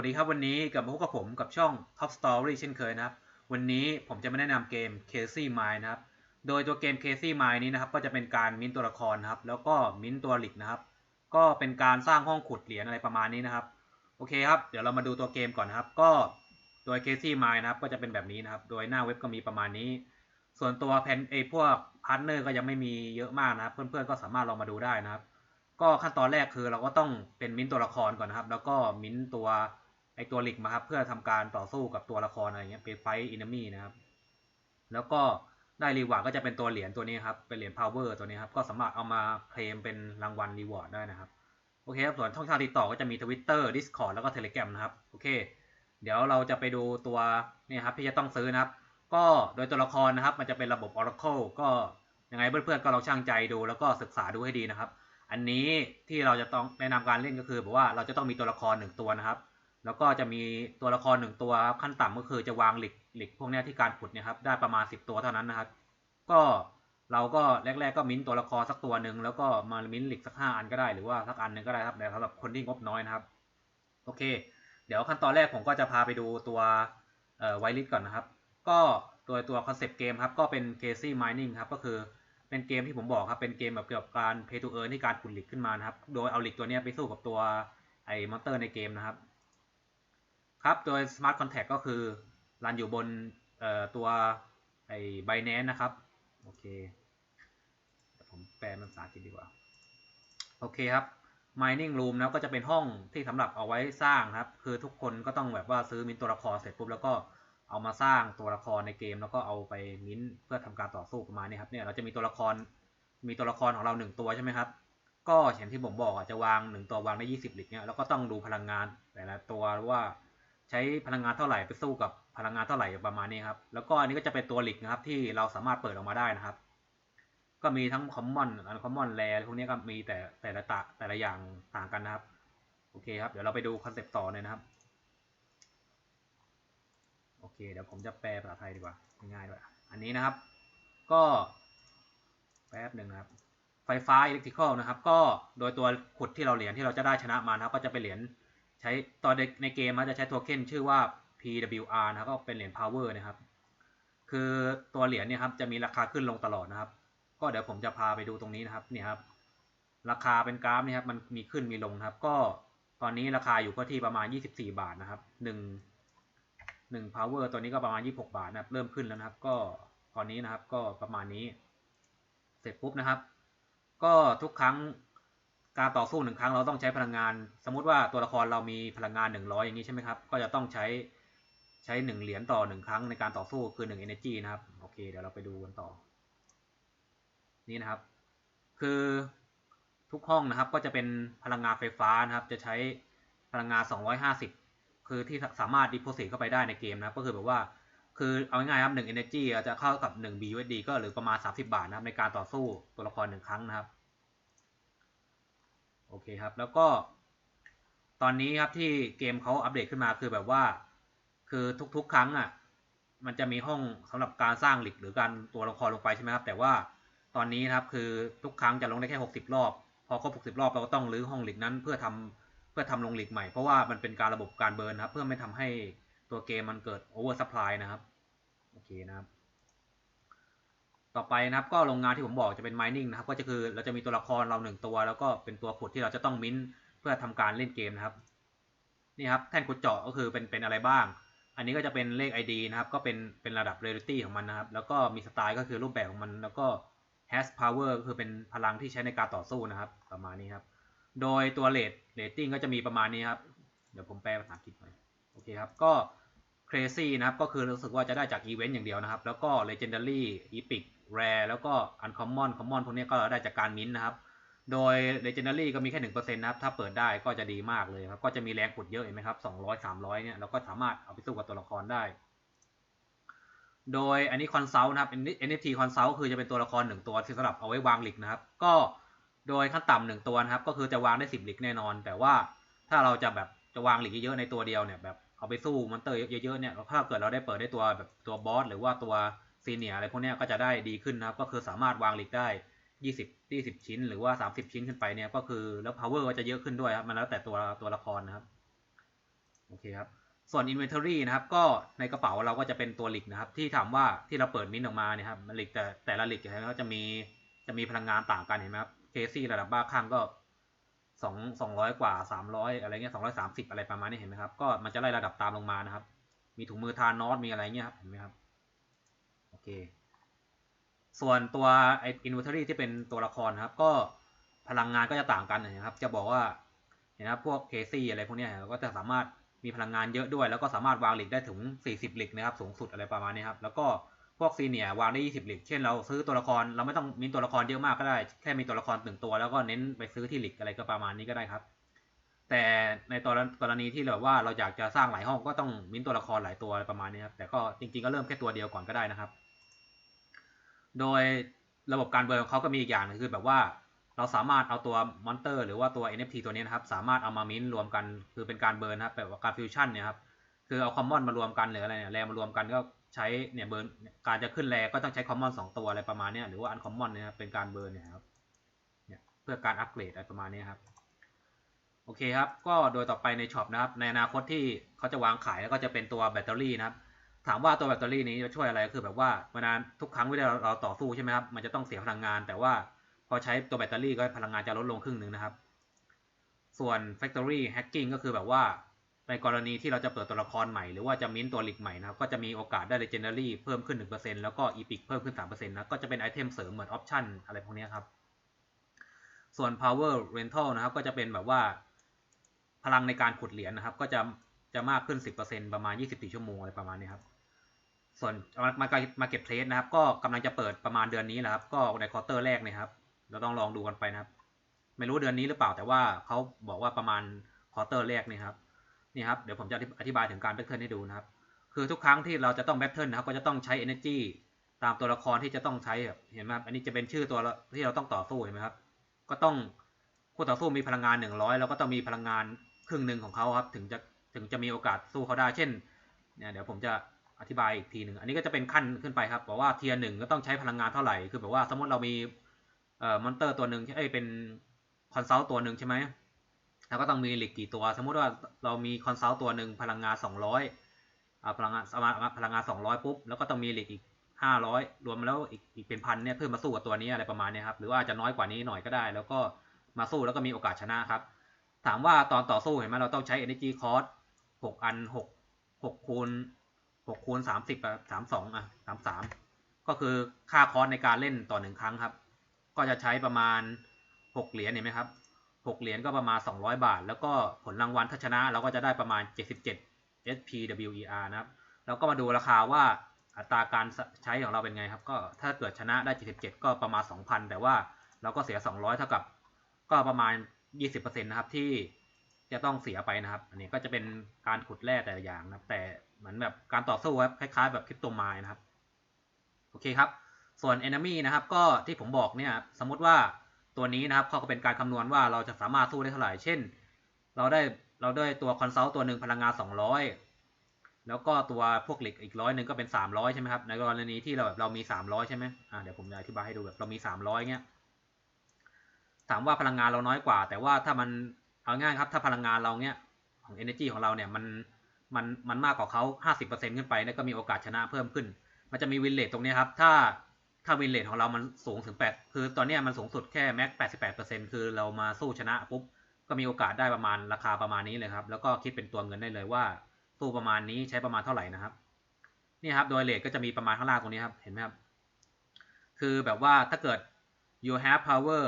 วัสดีครับวันนี้กลับมาพบกับผมกับช่อง Top Story เช่นเคยนะครับ วันนี้ผมจะมาแนะนำเกม Casey Mine นะครับ โดยตัวเกม Casey Mine นี้นะครับ ก็จะเป็นการมิ้นตัวละครนะครับ แล้วก็มิ้นตัวหลิกนะครับ ก็เป็นการสร้างห้องขุดเหรียญอะไรประมาณนี้นะครับ โอเคครับ เดี๋ยวเรามาดูตัวเกมก่อนนะครับ ก็โดย Casey Mine นะครับ ก็จะเป็นแบบนี้นะครับ โดยหน้าเว็บก็มีประมาณนี้ ส่วนตัวแพนไอพวกพาร์ทเนอร์ก็ยังไม่มีเยอะมากนะครับ เพื่อนๆก็สามารถลองมาดูได้นะครับ ก็ขั้นตอนแรกคือเราก็ต้องเป็นมิ้นตัวละครก่อนนะครับ แล้วก็มิ้นตัว ไอตัวหลิกมาครับเพื่อทำการต่อสู้กับตัวละครอะไรเงี้ยเป็นไฟอินเนมี่นะครับ แล้วก็ได้รีวาร์ดก็จะเป็นตัวเหรียญตัวนี้ครับ เป็นเหรียญพาวเวอร์ตัวนี้ครับ ก็สามารถเอามาเคลมเป็นรางวัลรีวอร์ดได้นะครับ โอเคครับ ส่วนช่องทางติดต่อก็จะมี Twitter Discord แล้วก็ Telegram นะครับ โอเค เดี๋ยวเราจะไปดูตัวนี่ครับที่จะต้องซื้อนะครับ ก็โดยตัวละครนะครับ มันจะเป็นระบบ Oracle ก็ยังไงเพื่อนๆก็ลองช่างใจดูแล้วก็ศึกษาดูให้ดีนะครับ อันนี้ที่เราจะต้องแนะนำการเล่นก็คือแบบว่าเราจะต้องมีตัวละครหนึ่งตัวนะครับ แล้วก็จะมีตัวละครหนึ่งตัวครับขั้นต่ำก็คือจะวางหลิกหลิกพวกนี้ที่การขุดเนี่ยครับได้ประมาณสิบตัวเท่านั้นนะครับ ก็เราก็แรก ๆ ก็มิ้นตัวละครสักตัวหนึ่งแล้วก็มามิ้นหลิกสักห้าอันก็ได้หรือว่าสักอันหนึ่งก็ได้ครับแต่สำหรับคนที่งบน้อยนะครับ โอเค เดี๋ยวขั้นตอนแรกผมก็จะพาไปดูตัวเอ่อไวลิสก่อนนะครับ ก็ตัวตัวคอนเซปต์เกมครับก็เป็น Casey Mining ครับก็คือเป็นเกมที่ผมบอกครับเป็นเกมแบบเกี่ยวกับการ Pay to Earn ที่การขุดหลิกขึ้นมานะครับ โดยเอาหลิกตัวนี้ไปสู้กับตัวไอ้มอนเตอร์ในเกมนะครับ ครับ โดย Smart Contract ก็คือรันอยู่บนตัวไอ้ b i n a n c นะครับ โอเคเดี๋ยวผมแปลเป็นภาษาอังกฤษดีกว่า โอเคครับ Mining Room นะก็จะเป็นห้องที่สำหรับเอาไว้สร้างครับ คือทุกคนก็ต้องแบบว่าซื้อมินตัวละครเสร็จปุ๊บแล้วก็เอามาสร้างตัวละครในเกม แล้วก็เอาไปมิ้นเพื่อทำการต่อสู้ประมาณนี้ครับเนี่ยเราจะมีตัวละครมีตัวละครของเราหนึ่งตัวใช่ไหมครับ ก็อย่างที่ผมบอกอะจะวางหนึ่งตัววางได้ยี่สิบลิตรเนี่ยแล้วก็ต้องดูพลังงานแต่ละตัวว่า ใช้พลังงานเท่าไหร่ไปสู้กับพลังงานเท่าไหร่ประมาณนี้ครับ แล้วก็อันนี้ก็จะเป็นตัวหลิกนะครับที่เราสามารถเปิดออกมาได้นะครับ ก็มีทั้งคอมมอนอันคอมมอนแรพวกนี้ก็มีแต่แต่ละตะแต่ละอย่างต่างกันนะครับ โอเคครับ เดี๋ยวเราไปดูคอนเซปต์ต่อเลยนะครับ โอเค เดี๋ยวผมจะแปลภาษาไทยดีกว่า ง่ายๆด้วย อันนี้นะครับ ก็แป๊บหนึ่งนะครับ ไฟฟ้าอิเล็กทริคอลนะครับ ก็โดยตัวขุดที่เราเหรียญที่เราจะได้ชนะมานะครับ ก็จะเป็นเหรียญ ใช้ตอนในเกมมันจะใช้โทเค็นชื่อว่า PWR นะครับก็เป็นเหรียญ power นะครับ คือตัวเหรียญเนี่ยครับจะมีราคาขึ้นลงตลอดนะครับ ก็เดี๋ยวผมจะพาไปดูตรงนี้นะครับเนี่ยครับ ราคาเป็นกราฟนี่ครับมันมีขึ้นมีลงครับ ก็ตอนนี้ราคาอยู่ก็ที่ประมาณ 24 บาทนะครับหนึ่งหนึ่ง power ตัวนี้ก็ประมาณ 26 บาทนะครับเริ่มขึ้นแล้วนะครับ ก็ตอนนี้นะครับก็ประมาณนี้ เสร็จปุ๊บนะครับ ก็ทุกครั้ง การต่อสู้หนึ่งครั้งเราต้องใช้พลังงาน สมมุติว่าตัวละครเรามีพลังงาน100อย่างนี้ใช่ไหมครับ ก็จะต้องใช้ใช้หนึ่งเหรียญต่อหนึ่งครั้งในการต่อสู้คือหนึ่ง energy นะครับ โอเค เดี๋ยวเราไปดูกันต่อ นี่นะครับ คือทุกห้องนะครับก็จะเป็นพลังงานไฟฟ้านะครับ จะใช้พลังงาน 250 คือที่สามารถดิโพซิตเข้าไปได้ในเกมนะครับ ก็คือแบบว่าคือเอาง่ายๆครับ1 energy จะเข้ากับ 1 BUSD ก็หรือประมาณ 30 บาทนะครับในการต่อสู้ตัวละครหนึ่งครั้งนะครับ โอเคครับ แล้วก็ตอนนี้ครับที่เกมเขาอัปเดตขึ้นมาคือแบบว่า คือทุกๆ ครั้งอะ มันจะมีห้องสำหรับการสร้างหลิกหรือการตัวละครลงไปใช่ไหมครับ แต่ว่าตอนนี้นะครับคือทุกครั้งจะลงได้แค่60 รอบ พอครบ60 รอบเราก็ต้องรื้อห้องหลิกนั้นเพื่อทำเพื่อทำลงหลิกใหม่ เพราะว่ามันเป็นการระบบการเบิร์นนะครับ เพื่อไม่ทำให้ตัวเกมมันเกิดโอเวอร์ซัพพลายนะครับ โอเคนะครับ ต่อไปนะครับก็โรงงานที่ผมบอกจะเป็น mining นะครับก็จะคือเราจะมีตัวละครเราหนึ่งตัว แล้วก็เป็นตัวขุดที่เราจะต้องมิ้นเพื่อทำการเล่นเกมนะครับนี่ครับแท่นขุดเจาะก็คือเป็นเป็นอะไรบ้าง อันนี้ก็จะเป็นเลข ID นะครับก็เป็นเป็นระดับ rarity ของมันนะครับ แล้วก็มีสไตล์ก็คือรูปแบบของมัน แล้วก็ has power ก็คือเป็นพลังที่ใช้ในการต่อสู้นะครับ ประมาณนี้ครับ โดยตัว rate rating ก็จะมีประมาณนี้ครับ เดี๋ยวผมแปลภาษาอังกฤษหน่อยโอเคครับก็ crazy นะครับก็คือรู้สึกว่าจะได้จากอีเวนต์อย่างเดียวนะครับ แล้วก็ legendary epic rare แล้วก็ uncommon common พวกนี้ก็ได้จากการมิ้นนะครับ โดย legendary ก็มีแค่หนึ่งเปอร์เซ็นต์นะครับ ถ้าเปิดได้ก็จะดีมากเลยครับ ก็จะมีแรงขุดเยอะเห็นไหมครับสองร้อยสามร้อยเนี่ยเราก็สามารถเอาไปสู้กับตัวละครได้ โดยอันนี้คอนซัลท์นะครับ NFT คอนซัลท์คือจะเป็นตัวละครหนึ่งตัวที่สำหรับเอาไว้วางหลิกนะครับ ก็โดยขั้นต่ำหนึ่งตัวนะครับ ก็คือจะวางได้สิบหลิกแน่นอน แต่ว่าถ้าเราจะแบบจะวางหลิกเยอะๆในตัวเดียวเนี่ยแบบเอาไปสู้มอนเตอร์เยอะๆเนี่ยถ้าเกิดเราได้เปิดได้ตัวแบบตัวบอสหรือว่าตัว ซีเนียอะไรพวกนี้ก็จะได้ดีขึ้นนะครับ ก็คือสามารถวางลิกได้ยี่สิบยี่สิบชิ้น หรือว่าสามสิบชิ้นขึ้นไปเนี่ยก็คือแล้ว power ก็จะเยอะขึ้นด้วยครับ มันแล้วแต่ตัวตัวละครนะครับ โอเคครับ ส่วน Inventory นะครับ ก็ในกระเป๋าเราก็จะเป็นตัวลิกนะครับ ที่ถามว่าที่เราเปิดมินท์ออกมาเนี่ยครับลิกแต่แต่ละลิกนะครับจะมีจะมีพลังงานต่างกันเห็นไหมครับเคซี่ระดับบ้าข้างก็สองสองร้อยกว่าสามร้อยอะไรเงี้ยสองร้อยสามสิบอะไรประมาณนี้เห็นไหมครับ ก็มันจะไล่ระดับตามลงมานะครับ มีถุงมือทานอสมีอะไรเงี้ยครับเห็นไหมครับ ส่วนตัวไอ้ inventory ที่เป็นตัวละครครับ ก็พลังงานก็จะต่างกันนะครับ จะบอกว่าเห็นะครับพวกเคซี่อะไรพวกนี้ก็จะสามารถมีพลังงานเยอะด้วย แล้วก็สามารถวางหลิกได้ถึง 40หลิกนะครับ สูงสุดอะไรประมาณนี้ครับแล้วก็พวกซีเนียวางได้ 20หลิกเช่นเราซื้อตัวละครเราไม่ต้องมีตัวละครเยอะมากก็ได้ แค่มีตัวละครหนึ่งตัว แล้วก็เน้นไปซื้อที่หลิกอะไรก็ประมาณนี้ก็ได้ครับ แต่ในตอนกรณีที่แบบว่าเราอยากจะสร้างหลายห้องก็ต้องมีตัวละครหลายตัวอะไรประมาณนี้ครับแต่ก็จริงๆก็เริ่มแค่ตัวเดียวก่อนก็ได้นะครับ โดยระบบการเบิร์นของเขาก็มีอีกอย่างหนึงคือแบบว่าเราสามารถเอาตัวมอนเตอร์หรือว่าตัว NFT ตัวนี้นะครับ สามารถเอามามิ้นท์รวมกันคือเป็นการเบิร์นนะครับแบบว่าการฟิวชั่นเนี่ยครับคือเอาคอมมอนมารวมกันหรืออะไรเนี่ยแรมารวมกันก็ใช้เนี่ยเบิร์นการจะขึ้นแรก็ต้องใช้คอมมอนสองตัวอะไรประมาณนี้หรือว่าอันคอมมอนเนี่ยครับเป็นการเบิร์นเนี่ยครับเนี่ยเพื่อการอัปเกรดอะไรประมาณนี้ครับโอเคครับก็โดยต่อไปในช็อปนะครับในอนาคตที่เขาจะวางขายแล้วก็จะเป็นตัวแบตเตอรี่นะครับ ถามว่าตัวแบตเตอรี่นี้จะช่วยอะไรก็คือแบบว่าเวลาทุกครั้งเวลาเราต่อสู้ใช่ไหมครับมันจะต้องเสียพลังงาน แต่ว่าพอใช้ตัวแบตเตอรี่ก็พลังงานจะลดลงครึ่งหนึ่งนะครับ ส่วน Factory Hacking ก็คือแบบว่า ในกรณีที่เราจะเปิดตัวละครใหม่ หรือว่าจะมิ้นตัวหลิกใหม่นะครับก็จะมีโอกาสได้ Legendary เพิ่มขึ้น 1%แล้วก็ Epic เพิ่มขึ้น 3%นะก็จะเป็นไอเทมเสริมเหมือน Option อะไรพวกนี้ครับ ส่วน Power Rental นะครับก็จะเป็นแบบว่าพลังในการขุดเหรียญนะครับ ก็จะจะมากขึ้น 10%ประมาณ 24 ชั่วโมงอะไรประมาณนี้ครับ ส่วนมามาเก็ตเพลสนะครับ ก็กำลังจะเปิดประมาณเดือนนี้แหละครับ ก็ในควอเตอร์แรกเนี่ยครับ เราต้องลองดูกันไปนะครับ ไม่รู้เดือนนี้หรือเปล่าแต่ว่าเขาบอกว่าประมาณควอเตอร์แรกนี่ครับนี่ครับเดี๋ยวผมจะอธิบายถึงการแบทเทิลให้ดูนะครับ คือทุกครั้งที่เราจะต้องแบทเทิลนะครับ ก็จะต้องใช้ energy ตามตัวละครที่จะต้องใช้เห็นไหมครับอันนี้จะเป็นชื่อตัวที่เราต้องต่อสู้เห็นไหมครับ ก็ต้องคู่ต่อสู้มีพลังงาน 100 แล้วก็ต้องมีพลังงานครึ่งหนึ่งของเขาครับ ถึงจะถึงจะมีโอกาสสู้เขาได้เช่นเนี่ยเดี๋ยวผมจะ อธิบายอีกทีหนึ่งอันนี้ก็จะเป็นขั้นขึ้นไปครับบอกว่าเทียร์หนึ่งก็ต้องใช้พลังงานเท่าไหร่คือแบบว่าสมมติเรามีเอ่อมอนเตอร์ตัวหนึ่งเอ้ยเป็นคอนซัลท์ตัวหนึ่งใช่ไหมแล้วก็ต้องมีหลิกกี่ตัว สมมุติว่าเรามีคอนซัลท์ตัวหนึ่งพลังงาน200อ่าพลังงานพลังงาน200ปุ๊บแล้วก็ต้องมีหลิกอีก500รวมแล้วอีกอีกเป็นพันเนี่ยเพื่อมาสู้กับตัวนี้อะไรประมาณนี้ครับหรือว่าจะน้อยกว่านี้หน่อยก็ได้ แล้วก็มาสู้แล้วก็มีโอกาสชนะครับ ถามว่าตอนต่อสู้เห็นไหมเราต้องใช้ energy cost หกอันหกหกคูณ หกคูณสามสิบสามสองอะสามสามก็คือค่าคอสในการเล่นต่อหนึ่งครั้งครับ ก็จะใช้ประมาณหกเหรียญเห็นไหมครับหกเหรียญก็ประมาณสองร้อยบาท แล้วก็ผลรางวัลถ้าชนะเราก็จะได้ประมาณเจ็ดสิบเจ็ด SPWER นะครับแล้วก็มาดูราคาว่าอัตราการใช้ของเราเป็นไงครับ ก็ถ้าเกิดชนะได้ 77 ก็ประมาณ 2,000 แต่ว่าเราก็เสีย 200 เท่ากับ ก็ประมาณ 20%นะครับที่จะต้องเสียไปนะครับ อันนี้ก็จะเป็นการขุดแร่แต่ละอย่างนะครับแต่ เหมือนแบบการต่อสู้ครับคล้ายๆ แบบคริปโตมน์นะครับ โอเคครับ ส่วน enemy นะครับ ก็ที่ผมบอกเนี่ยสมมติว่าตัวนี้นะครับเขาก็เป็นการคำนวณว่าเราจะสามารถสู้ได้เท่าไหร่ เช่น เราได้เราได้ตัวคอนซัลท์ตัวหนึ่งพลังงาน 200 แล้วก็ตัวพวกเหล็กอีกร้อยหนึ่งก็เป็น 300 ใช่ไหมครับ ในกรณีที่เราแบบเรามี 300 ใช่ไหมอ่าเดี๋ยวผมจะอธิบายให้ดูแบบเรามี 300เงี้ยถามว่าพลังงานเราน้อยกว่า แต่ว่าถ้ามันเอาง่ายครับ ถ้าพลังงานเราเนี้ยของ energy ของเราเนี่ยมัน มันมันมากกว่าเขา50%ขึ้นไปนี่ยก็มีโอกาสชนะเพิ่มขึ้น มันจะมีวินเลทตรงนี้ครับถ้าถ้าวินเลทของเรามันสูงถึง8คือตอนนี้มันสูงสุดแค่แม็ก88%คือเรามาสู้ชนะปุ๊บก็มีโอกาสได้ประมาณราคาประมาณนี้เลยครับ แล้วก็คิดเป็นตัวเงินได้เลยว่าตู้ประมาณนี้ใช้ประมาณเท่าไหร่นะครับ นี่ครับโดยเลทก็จะมีประมาณข้างล่างตรงนี้ครับ เห็นไหมครับ คือแบบว่าถ้าเกิด you have power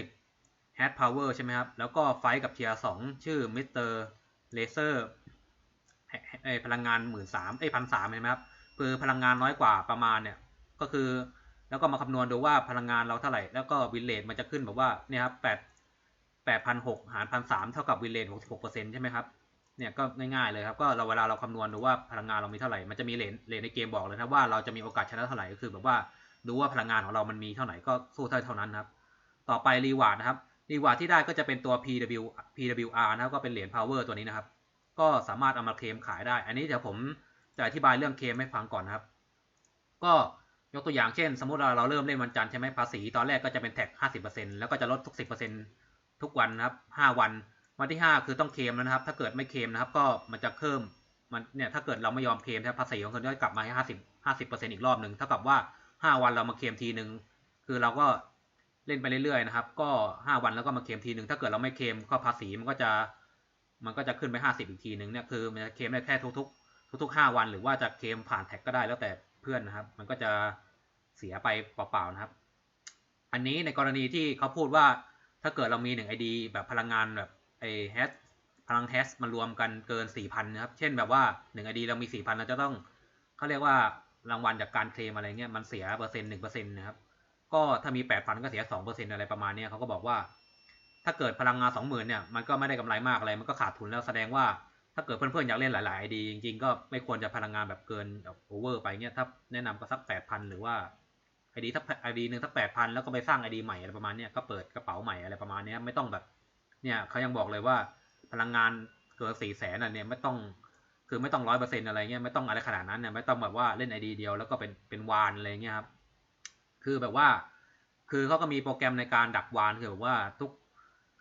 860 has power ใช่ไหมครับ แล้วก็ไฟกับเทียร์สองชื่อ Mr. Laser เอ้ พลังงานหมื่นสามเอ้พันสามเห็นไหมครับคือพลังงานน้อยกว่าประมาณเนี่ยก็คือแล้วก็มาคำนวณดูว่าพลังงานเราเท่าไหร่ แล้วก็วินเลทมันจะขึ้นแบบว่าเนี่ยครับแปดแปดพันหกหารพันสามเท่ากับวินเลทหกสิบหกเปอร์เซ็นต์ใช่ไหมครับเนี่ยก็ง่ายๆเลยครับก็เราเวลาเราคำนวณดูว่าพลังงานเรามีเท่าไหร่มันจะมีเลนเลนในเกมบอกเลยนะว่าเราจะมีโอกาสชนะเท่าไหร่ก็คือแบบว่าดูว่าพลังงานของเรามันมีเท่าไหร่ก็สู้เท่าเท่านั้นครับ ต่อไปรีวาร์ดนะครับรีวาร์ดที่ได้ก็จะเป็นตัว PW PWR นะครับก็เป็นเหรียญ power ตัวนี้นะครับ ก็สามารถเอามาเคลมขายได้ อันนี้เดี๋ยวผมจะอธิบายเรื่องเคลมให้ฟังก่อนนะครับ ก็ยกตัวอย่างเช่น สมมติเราเราเริ่มเล่นวันจันทร์ใช่ไหมภาษีตอนแรกก็จะเป็นแท็ก 50%แล้วก็จะลดทุก 10%ทุกวันนะครับ 5 วัน วันที่ห้าคือต้องเคลมแล้วนะครับ ถ้าเกิดไม่เคลมนะครับ ก็มันจะเพิ่มมันเนี่ยถ้าเกิดเราไม่ยอมเคลมนะครับภาษีของคนจะกลับมาให้ห้าสิบห้าสิบเปอร์เซ็นอีกรอบหนึ่งเท่ากับว่าห้าวันเรามาเคลมทีหนึ่งคือเราก็เล่นไปเรื่อยๆนะครับ ก็ห้าวันแล้วก็มาเคลมทีหนึ่งถ้าเกิดเราไม่เคลมก็ภาษีมันก็จะ มันก็จะขึ้นไปห้าสิบอีกทีหนึ่งเนี่ยคือมันจะเคลมได้แค่ทุกๆ ทุกๆห้าวัน หรือว่าจะเคลมผ่านแท็กก็ได้แล้วแต่เพื่อนนะครับ มันก็จะเสียไปเปล่าๆนะครับ อันนี้ในกรณีที่เขาพูดว่าถ้าเกิดเรามีหนึ่งไอดีแบบพลังงานแบบไอแฮชพลังแฮชมารวมกันเกินสี่พันะครับ เช่นแบบว่าหนึ่งไอดีเรามีสี่พันเราจะต้องเขาเรียกว่ารางวัลจากการเคลมอะไรเงี้ยมันเสียเปอร์เซ็นต์หนึ่งเปอร์เซ็นต์นะครับ ก็ถ้ามีแปดพันก็เสียสองเปอร์เซ็นต์อะไรประมาณเนี้ยเขาก็บอกว่า ถ้าเกิดพลังงานสองหมื่นเนี่ยมันก็ไม่ได้กำไรมากอะไร มันก็ขาดทุนแล้วแสดงว่าถ้าเกิดเพื่อนๆอยากเล่นหลายๆไอดีจริงๆ ก็ไม่ควรจะพลังงานแบบเกินแบบโอเวอร์ไปเงี้ยถ้าแนะนำก็สักแปดพันหรือว่าไอดีถ้าไอดีหนึ่งสักแปดพันแล้วก็ไปสร้างไอดีใหม่อะไรประมาณเนี้ยก็เปิดกระเป๋าใหม่อะไรประมาณเนี้ยไม่ต้องแบบเนี่ยเขายังบอกเลยว่าพลังงานเกินสี่แสนอะเนี่ยไม่ต้องคือไม่ต้องร้อยเปอร์เซ็นต์อะไรเงี้ยไม่ต้องอะไรขนาดนั้นเนี่ยไม่ต้องแบบว่าเล่นไอดีเดียวแล้วก็เป็นเป็นวานอะไรเงี้ยครับคือแบบว่า คือเขาก็มีโปรแกรมในการดักวานคือแบบว่าทุก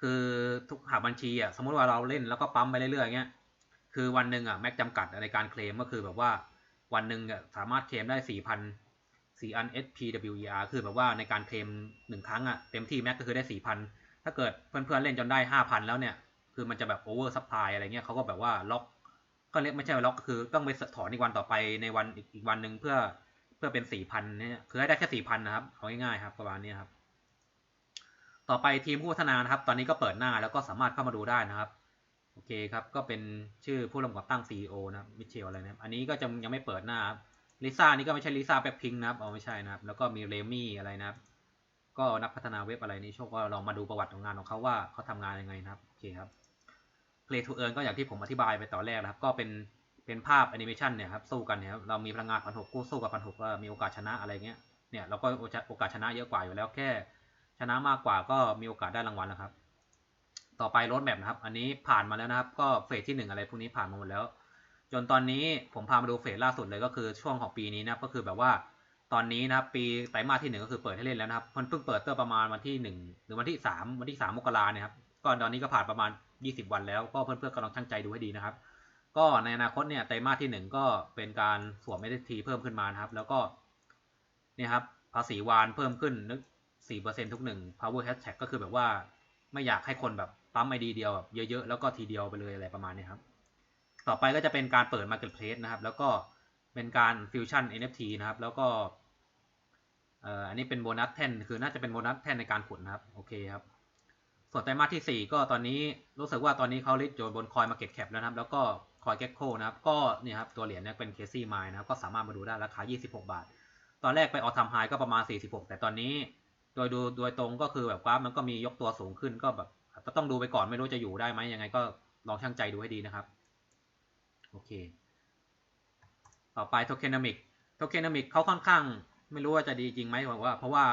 คือทุกหาบัญชีอะสมมติว่าเราเล่นแล้วก็ปั๊มไปเรื่อยๆเงี้ยคือวันหนึ่งอะแม็กจำกัดในการเคลมก็คือแบบว่าวันหนึ่งอะสามารถเคลมได้สี่พันสี่อัน SPWER คือแบบว่าในการเคลมหนึ่งครั้งอะเต็มที่แม็กก็คือได้สี่พันถ้าเกิดเพื่อนๆเล่นจนได้ห้าพันแล้วเนี่ยคือมันจะแบบโอเวอร์ซัพพลายอะไรเงี้ยเขาก็แบบว่าล็อกก็เรียกไม่ใช่ล็อกคือต้องไปถอนอีกวันต่อไปในวันอีกวันหนึ่งเพื่อเพื่อเป็นสี่พันเนี่ยคือให้ได้แค่สี่พันนะครับเอาง่ายๆครับประมาณนี้ครับ ต่อไปทีมผู้พัฒนานะครับ ตอนนี้ก็เปิดหน้าแล้วก็สามารถเข้ามาดูได้นะครับ โอเคครับ ก็เป็นชื่อผู้ร่วมก่อตั้ง CEO นะมิเชลอะไรนะอันนี้ก็จะยังไม่เปิดหน้าครับลิซ่านี่ก็ไม่ใช่ลิซ่าแบ็คพิงนะครับเอาไม่ใช่นะครับ แล้วก็มีเรมี่อะไรนะครับ ก็นักพัฒนาเว็บอะไรนี่โชคก็ลองมาดูประวัติของงานของเขาว่าเขาทำงานยังไงนะครับ โอเคครับ Play to Earn ก็อย่างที่ผมอธิบายไปตอนแรกนะครับ ก็เป็นเป็นภาพแอนิเมชันเนี่ยครับสู้กันเนี่ยครับเรามีพลังงานพันหกกู้สู้กับพันหกก็มีโอกาสชนะอะไรเงี้ยเนี่ยเราก็โอกาสชนะเยอะกว่าอยู่แล้วแค่ ชนะมากกว่าก็มีโอกาสได้รางวัลนะครับ ต่อไปรถแมพนะครับ อันนี้ผ่านมาแล้วนะครับ ก็เฟสที่หนึ่งอะไรพวกนี้ผ่านมาหมดแล้ว จนตอนนี้ผมพามาดูเฟสล่าสุดเลยก็คือช่วงของปีนี้นะก็คือแบบว่าตอนนี้นะครับปีไตรมาสที่หนึ่งก็คือเปิดให้เล่นแล้วนะครับมันเพิ่งเปิดเตอร์ประมาณวันที่หนึ่งหรือวันที่สามวันที่สามมกราเนี่ยครับก็ตอนนี้ก็ผ่านประมาณยี่สิบวันแล้ว ก็เพื่อนๆกำลังช่างใจดูให้ดีนะครับ ก็ในอนาคตเนี่ยไตรมาสที่หนึ่งก็เป็นการสวม NFT เพิ่มขึ้นมานะครับ แล้วก็เนี่ยครับภาษีวานเพิ่มขึ้นนึก สี่เปอร์เซ็นทุกหนึ่ง power hashtag ก็คือแบบว่าไม่อยากให้คนแบบปั๊มไอดีเดียวแบบเยอะๆ แล้วก็ทีเดียวไปเลยอะไรประมาณนี้ครับ ต่อไปก็จะเป็นการเปิด marketplace นะครับ แล้วก็เป็นการ fusion NFT นะครับ แล้วก็เอ่ออันนี้เป็นโบนัสแท่นคือน่าจะเป็นโบนัสแท่นในการขุดนะครับ โอเคครับ ส่วนไตรมาสที่ 4 ก็ตอนนี้รู้สึกว่าตอนนี้เขาลิสต์อยู่บนคอย Market Cap แล้วนะครับ แล้วก็คอย Gecko นะครับ ก็เนี่ยครับตัวเหรียญเนี่ยเป็น Casey Mine นะครับ ก็สามารถมาดูได้ราคา 26 บาท ตอนแรกไปออทำไฮก็ประมาณ 46 แต่ตอนนี้ โดยดูโดยตรงก็คือแบบกราฟมันก็มียกตัวสูงขึ้นก็แบบก็ต้องดูไปก่อนไม่รู้จะอยู่ได้ไหมยังไงก็ลองช่างใจดูให้ดีนะครับ โอเค ต่อไป Tokenomic Tokenomic เขาค่อนข้าง ไม่รู้ว่าจะดีจริงไหมว่า เพราะว่า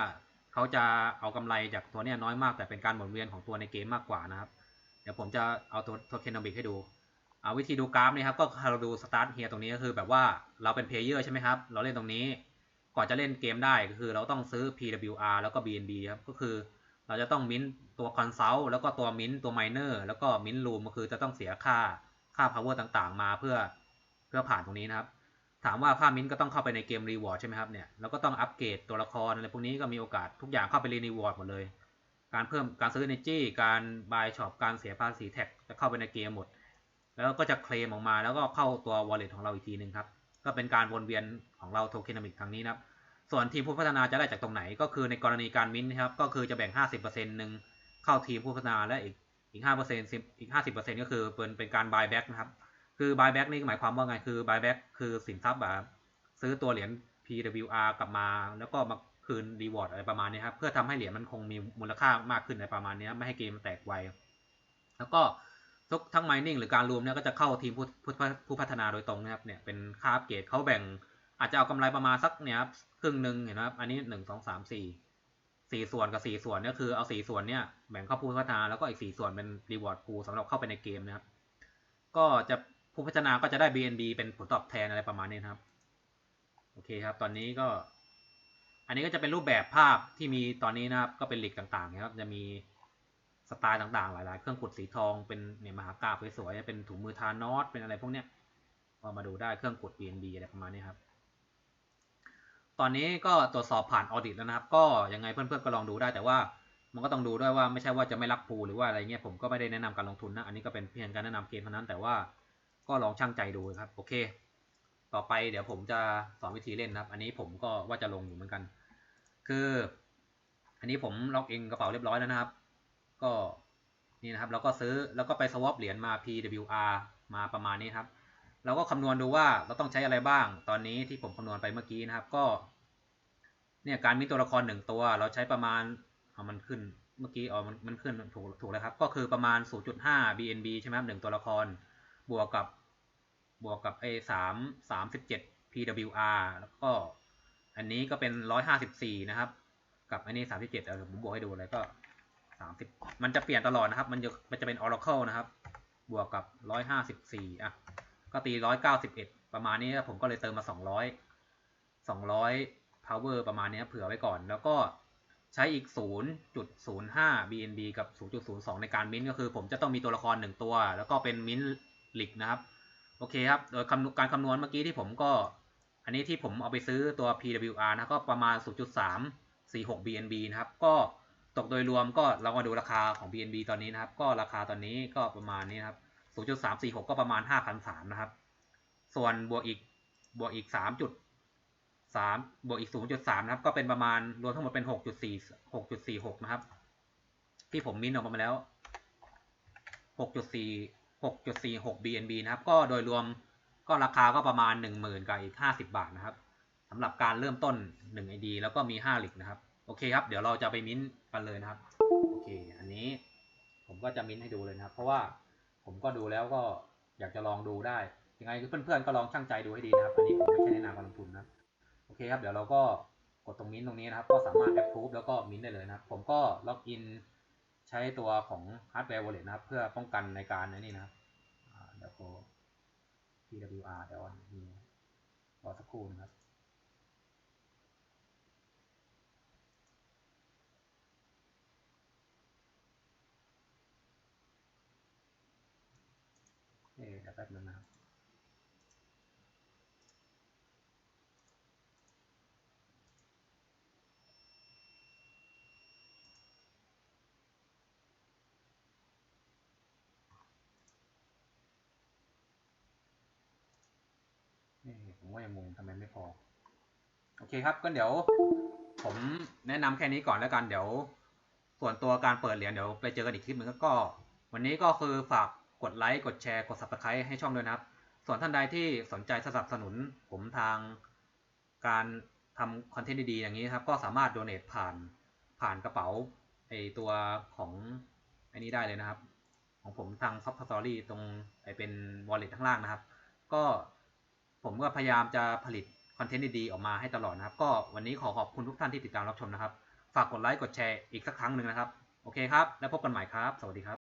เขาจะเอากำไรจากตัวเนี้ยน้อยมากแต่เป็นการหมุนเวียนของตัวในเกมมากกว่านะครับ เดี๋ยวผมจะเอาตัว Tokenomic ให้ดูเอาวิธีดูกราฟนี่ครับก็เราดู Start Here ตรงนี้ก็คือแบบว่าเราเป็นเพลเยอร์ใช่ไหมครับ เราเล่นตรงนี้ ก่อนจะเล่นเกมได้ก็คือเราต้องซื้อ PWR แล้วก็ BNB ครับ ก็คือเราจะต้องมิ้นตัว Consult แล้วก็ตัวมิ้นตัว Miner แล้วก็มิ้น Room ก็คือจะต้องเสียค่าค่า power ต่างๆ มาเพื่อเพื่อผ่านตรงนี้นะครับ ถามว่าค่ามิ้นก็ต้องเข้าไปในเกม Reward ใช่ไหมครับเนี่ยแล้วก็ต้องอัปเกรดตัวละครอะไรพวกนี้ก็มีโอกาสทุกอย่างเข้าไปเรียน Reward หมดเลย การเพิ่มการซื้อ Energy การ buy shop การเสียภาษีแท็กจะเข้าไปในเกมหมด แล้วก็จะเคลมออกมาแล้วก็เข้าตัว wallet ของเราอีกทีหนึ่งครับ ก็เป็นการวนเวียนของเรา Tokenomic ทางนี้นะครับ ส่วนทีมผู้พัฒนาจะได้จากตรงไหนก็คือในกรณีการมิ้นนะครับ ก็คือจะแบ่ง 50%หนึ่งเข้าทีมผู้พัฒนาและอีกอีก5%อีก 50%ก็คือเป็นเป็นการ buy back นะครับ คือ buy back นี่หมายความว่าไงคือ buy back คือสินทรัพย์แบบซื้อตัวเหรียญ PWR กลับมา แล้วก็มาคืน reward อะไรประมาณนี้ครับเพื่อทำให้เหรียญมันคงมีมูลค่ามากขึ้นในประมาณนี้ไม่ให้เกมแตกไวแล้วก็ ทุกทั้ง mining หรือการรวมเนี่ยก็จะเข้าทีมผู้ผู้ผู้พัฒนาโดยตรงนะครับเนี่ยเป็นค่าอัปเกรดเขาแบ่ง อาจจะเอากำไรประมาณสักเนี่ยครับครึ่งหนึ่งเห็นไหมครับอันนี้หนึ่งสองสามสี่สี่ส่วนกับสี่ส่วนเนี่ยคือเอาสี่ส่วนเนี่ยแบ่งเข้าผู้พัฒนาแล้วก็อีกสี่ส่วนเป็นรีวอร์ดพูสำหรับเข้าไปในเกมนะครับก็จะผู้พัฒนาก็จะได้ BNB เป็นผลตอบแทนอะไรประมาณนี้นะครับโอเคครับ ตอนนี้ก็ อันนี้ก็จะเป็นรูปแบบภาพที่มีตอนนี้นะครับ ก็เป็นหลีกต่างๆนะครับจะมี สไตล์ต่างๆ หลายๆ เครื่องขุดสีทองเป็นเนี่ยมหากราบสวยๆเป็นถุงมือทานอสเป็นอะไรพวกเนี้ยก็มาดูได้เครื่องขุด BNB อะไรประมาณนี้ครับ ตอนนี้ก็ตรวจสอบผ่านออดิตแล้วนะครับ ก็ยังไงเพื่อนๆก็ลองดูได้แต่ว่ามันก็ต้องดูด้วยว่าไม่ใช่ว่าจะไม่รักปูหรือว่าอะไรเงี้ยผมก็ไม่ได้แนะนำการลงทุนนะอันนี้ก็เป็นเพียงการแนะนำเกมเท่านั้นแต่ว่าก็ลองช่างใจดูครับโอเค ต่อไปเดี๋ยวผมจะสอนวิธีเล่นนะครับ อันนี้ผมก็ว่าจะลงอยู่เหมือนกัน คือ อันนี้ผมล็อกอินกระเป๋าเรียบร้อยแล้วนะครับ ก็นี่นะครับแล้วก็ซื้อแล้วก็ไปสวอปเหรียญมา PWR มาประมาณนี้ครับ เราก็คำนวณดูว่าเราต้องใช้อะไรบ้าง ตอนนี้ที่ผมคำนวณไปเมื่อกี้นะครับก็เนี่ยการมีตัวละครหนึ่งตัว เราใช้ประมาณเอามันขึ้นเมื่อกี้อ๋อมันมันขึ้นถูกถูกแล้วครับ ก็คือประมาณ 0.5 BNB ใช่ไหมครับหนึ่งตัวละครบวกกับบวกกับไอ้สามสามสิบเจ็ด PWR แล้วก็อันนี้ก็เป็นร้อยห้าสิบสี่นะครับ กับอันนี้สามสิบเจ็ดเดี๋ยวผมบวกให้ดูเลยก็ สามสิบมันจะเปลี่ยนตลอดนะครับ มันจะมันจะเป็น Oracle นะครับ บวกกับร้อยห้าสิบสี่อะ ก็ตีร้อยเก้าสิบเอ็ดประมาณนี้ผมก็เลยเติมมาสองร้อยสองร้อย power ประมาณนี้เผื่อไว้ก่อน แล้วก็ใช้อีก 0.05 BNB กับ 0.02 ในการมิ้นก็คือ ผมจะต้องมีตัวละครหนึ่งตัว แล้วก็เป็นมิ้นลิกนะครับ โอเคครับ โดยการคำนวณเมื่อกี้ที่ผมก็ อันนี้ที่ผมเอาไปซื้อตัว PWR นะก็ประมาณ 0.346 BNB นะครับ ก็ ตกโดยรวมก็เรามาดูราคาของ BNB ตอนนี้นะครับ ก็ราคาตอนนี้ก็ประมาณนี้นะครับ 0.346 ก็ประมาณ 5,003นะครับ ส่วนบวกอีกบวกอีก 3 จุด 3 บวกอีก 0.3 นะครับ ก็เป็นประมาณรวมทั้งหมดเป็น 6.4 6.46 นะครับ ที่ผมมินออกมาแล้ว 6.4 6.46 BNB นะครับ ก็โดยรวมก็ราคาก็ประมาณ 10,000 กับอีก 50 บาทนะครับสำหรับการเริ่มต้น 1 ID แล้วก็มี 5 หลิกนะครับ โอเคครับ เดี๋ยวเราจะไปมิ้นกันเลยนะครับ โอเค อันนี้ผมก็จะมิ้นให้ดูเลยนะครับ เพราะว่าผมก็ดูแล้วก็อยากจะลองดูได้ ยังไงเพื่อนๆก็ลองช่างใจดูให้ดีนะครับ อันนี้ผมไม่ใช่แนะนำการลงทุนนะ โอเคครับ เดี๋ยวเราก็กดตรงมิ้นตรงนี้นะครับ ก็สามารถ approve แล้วก็มิ้นได้เลยนะครับ ผมก็ล็อกอินใช้ตัวของ hardware wallet นะครับ เพื่อป้องกันในการนี่นะครับอ่าเดี๋ยวก็ PWR เดี๋ยวมีรอสักครู่นะครับ เอ๊ะเดี๋ยว แป๊บนึงนะครับนี่ผมว่ายังงงทำไมไม่พอ โอเคครับก็เดี๋ยว ผมแนะนำแค่นี้ก่อนแล้วกันเดี๋ยว ส่วนตัวการเปิดเหรียญเดี๋ยวไปเจอกันอีกคลิปหนึงก็ วันนี้ก็คือฝาก กดไลค์ กดแชร์ กด subscribe ให้ช่องด้วยนะครับ ส่วนท่านใดที่สนใจสนับสนุนผมทางการทำคอนเทนต์ดีๆอย่างนี้ครับ ก็สามารถ donate ผ่านผ่านกระเป๋าไอตัวของไอ้นี้ได้เลยนะครับ ของผมทาง Top Story ตรงไอเป็น wallet ข้างล่างนะครับ ก็ผมก็พยายามจะผลิตคอนเทนต์ดีๆออกมาให้ตลอดนะครับ ก็วันนี้ขอขอบคุณทุกท่านที่ติดตามรับชมนะครับ ฝากกดไลค์ กดแชร์อีกสักครั้งหนึ่งนะครับ โอเคครับ แล้วพบกันใหม่ครับ สวัสดีครับ